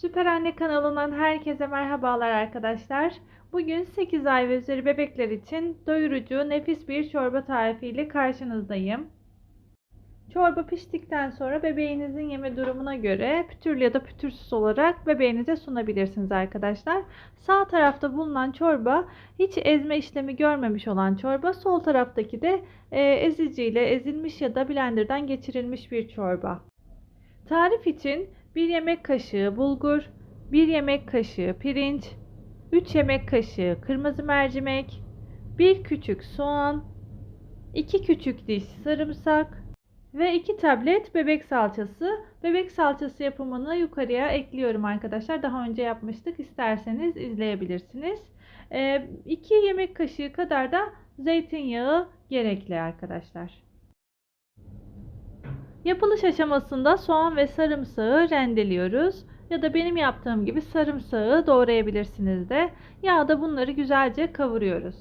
Süper Anne kanalından herkese merhabalar arkadaşlar. Bugün 8 ay ve üzeri bebekler için doyurucu, nefis bir çorba tarifiyle karşınızdayım. Çorba piştikten sonra bebeğinizin yeme durumuna göre pütürlü ya da pütürsüz olarak bebeğinize sunabilirsiniz arkadaşlar. Sağ tarafta bulunan çorba hiç ezme işlemi görmemiş olan çorba. Sol taraftaki de e, eziciyle ezilmiş ya da blenderdan geçirilmiş bir çorba. Tarif için 1 yemek kaşığı bulgur, 1 yemek kaşığı pirinç, 3 yemek kaşığı kırmızı mercimek, 1 küçük soğan, 2 küçük diş sarımsak ve 2 tablet bebek salçası. Bebek salçası yapımını yukarıya ekliyorum arkadaşlar. Daha önce yapmıştık. İsterseniz izleyebilirsiniz. 2 yemek kaşığı kadar da zeytinyağı gerekli arkadaşlar. Yapılış aşamasında soğan ve sarımsağı rendeliyoruz. Ya da benim yaptığım gibi sarımsağı doğrayabilirsiniz de. Yağda bunları güzelce kavuruyoruz.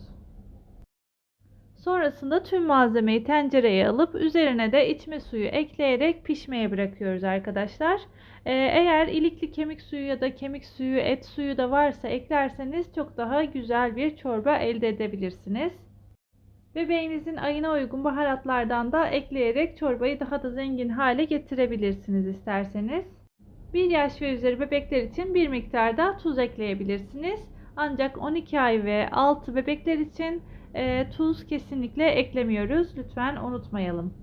Sonrasında tüm malzemeyi tencereye alıp üzerine de içme suyu ekleyerek pişmeye bırakıyoruz arkadaşlar. Ee, eğer ilikli kemik suyu ya da kemik suyu, et suyu da varsa eklerseniz çok daha güzel bir çorba elde edebilirsiniz. Bebeğinizin ayına uygun baharatlardan da ekleyerek çorbayı daha da zengin hale getirebilirsiniz isterseniz. 1 yaş ve üzeri bebekler için bir miktar da tuz ekleyebilirsiniz. Ancak 12 ay ve altı bebekler için e, tuz kesinlikle eklemiyoruz. Lütfen unutmayalım.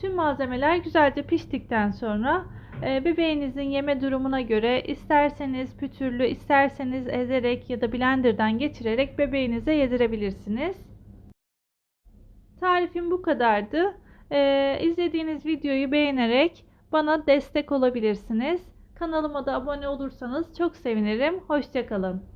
Tüm malzemeler güzelce piştikten sonra bebeğinizin yeme durumuna göre isterseniz pütürlü, isterseniz ezerek ya da blenderdan geçirerek bebeğinize yedirebilirsiniz. Tarifim bu kadardı. E, izlediğiniz videoyu beğenerek bana destek olabilirsiniz. Kanalıma da abone olursanız çok sevinirim. Hoşçakalın.